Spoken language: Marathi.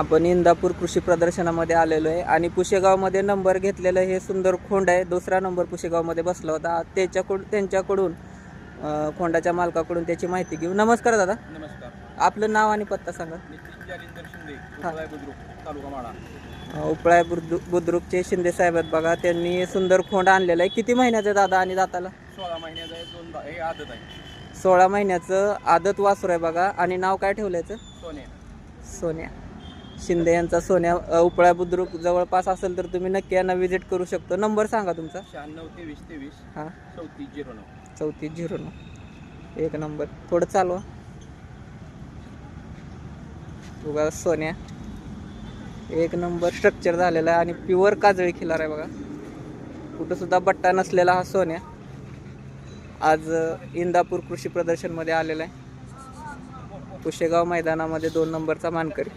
आपण इंदापूर कृषी प्रदर्शनामध्ये आलेलो आहे आणि पुशेगावमध्ये नंबर घेतलेलं हे सुंदर खोंड आहे. दुसरा नंबर पुशेगावमध्ये बसला होता. त्याच्याकडून त्यांच्याकडून खोंडाच्या मालकाकडून त्याची माहिती घेऊ नमस्कार दादा. नमस्कार. आपलं नाव आणि पत्ता सांगा. उपळाय बुद्रुक बुद्रुकचे शिंदे साहेब आहेत बघा. त्यांनी सुंदर खोंड आणलेलं आहे. किती महिन्याचं दादा आणि दाताला? सोळा महिन्याचा सोळा महिन्याचं आदत वासरू आहे बघा. आणि नाव काय ठेवलं याचं? सोने सोन्या. शिंदे यांचा सोन्या अ, उपळा बुद्रुक जवळपास असेल तर तुम्ही नक्की यांना व्हिजिट करू शकतो. नंबर सांगा तुमचा. शहाण्णव तेवीस तेवीस. हां. चौतीस झिरो नऊ. चौतीस झिरो नऊ. एक नंबर थोडं चालवा. बघा सोन्या. एक नंबर स्ट्रक्चर झालेला आहे आणि प्युअर काजळी खिलार आहे बघा. कुठं सुद्धा बट्टा नसलेला हा सोन्या. आज अ, इंदापूर कृषी प्रदर्शनमध्ये आलेला आहे. कुशेगाव मैदानामध्ये दोन नंबरचा मानकरी.